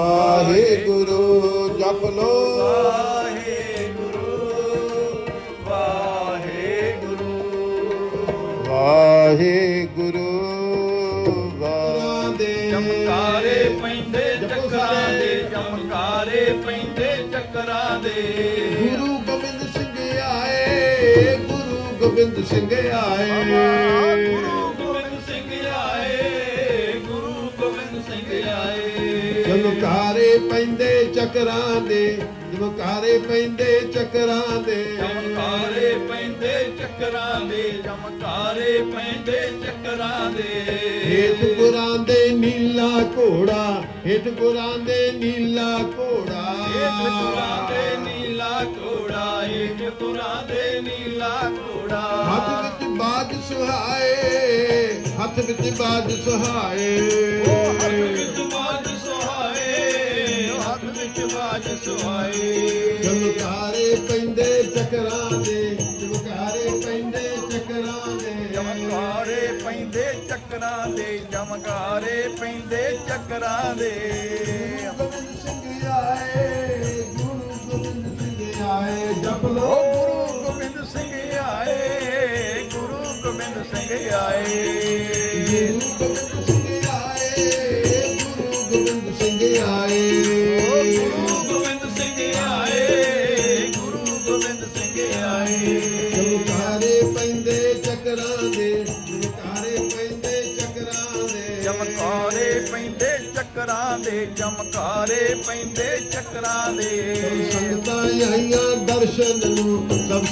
ਵਾਹਿਗੁਰੂ ਜਪ ਲੋ ਵਾਹਿਗੁਰੂ ਵਾਹਿਗੁਰੂ। ਵਾਹਿਗੁਰੂ ਚਮਕਾਰੇ ਪੈਂਦੇ ਚੱਕਰਾਂ ਦੇ ਚਮਕਾਰੇ ਪੈਂਦੇ ਚੱਕਰਾਂ ਦੇ। ਗੁਰੂ ਗੋਬਿੰਦ ਸਿੰਘ ਆਏ ਗੁਰੂ ਗੋਬਿੰਦ ਸਿੰਘ ਆਏ। ਆਏ ਚਮਕਾਰੇ ਪੈਂਦੇ ਚੱਕਰਾਂ ਦੇ ਚਮਕਾਰੇ ਪੈਂਦੇ ਚੱਕਰਾਂ ਦੇ। ਚਮਕਾਰੇ ਪੈਂਦੇ ਚੱਕਰਾਂ ਦੇ ਚਮਕਾਰੇ ਪੈਂਦੇ ਚੱਕਰਾਂ ਦੇ। ਹੇਠ ਗੁਰਾਂ ਦੇ ਨੀਲਾ ਘੋੜਾ ਹੇਠ ਗੁਰਾਂ ਦੇ ਨੀਲਾ ਘੋੜਾ। ਏਕ ਤੁਰਾਂ ਦੇ ਨੀਲਾ ਘੋੜਾ ਏਕ ਤੁਰਾਂ ਦੇ ਨੀਲਾ ਘੋੜਾ। ਹੱਥ ਵਿੱਚ ਬਾਜ ਸੁਹਾਏ ਹੱਥ ਵਿੱਚ ਬਾਜ ਸੁਹਾਏ। ਉਹ ਹੱਥ ਵਿੱਚ ਬਾਜ ਬਾਜ ਸੁਹਾਏ। ਚਮਕਾਰੇ ਪੈਂਦੇ ਚੱਕਰਾਂ ਦੇ ਚਮਕਾਰੇ ਪੈਂਦੇ ਚੱਕਰਾਂ ਦੇ। ਚਮਕਾਰੇ ਪੈਂਦੇ ਚੱਕਰਾਂ ਦੇ ਚਮਕਾਰੇ ਪੈਂਦੇ ਚੱਕਰਾਂ ਦੇ। ਗੋਬਿੰਦ ਸਿੰਘ ਆਏ ਗੁਰੂ ਗੋਬਿੰਦ ਸਿੰਘ ਆਏ ਜਪ ਲੋ। ਗੁਰੂ ਗੋਬਿੰਦ ਸਿੰਘ ਆਏ ਗੁਰੂ ਗੋਬਿੰਦ ਸਿੰਘ ਆਏ। ਗੁਰੂ ਗੋਬਿੰਦ ਸਿੰਘ ਆਏ ਗੁਰੂ ਗੋਬਿੰਦ ਸਿੰਘ ਆਏ। ਚੱਕਰਾਂ ਦੇ ਚਮਕਾਰੇ ਪੈਂਦੇ ਚੱਕਰਾਂ ਦੇ ਚਮਕਾਰੇ ਪੈਂਦੇ ਚੱਕਰਾਂ ਦੇ ਚਮਕਾਰੇ ਪੈਂਦੇ ਚੱਕਰਾਂ ਦੇ ਸੰਗਤਾਂ ਆਈਆਂ ਦਰਸ਼ਨ ਨੂੰ ਸਭ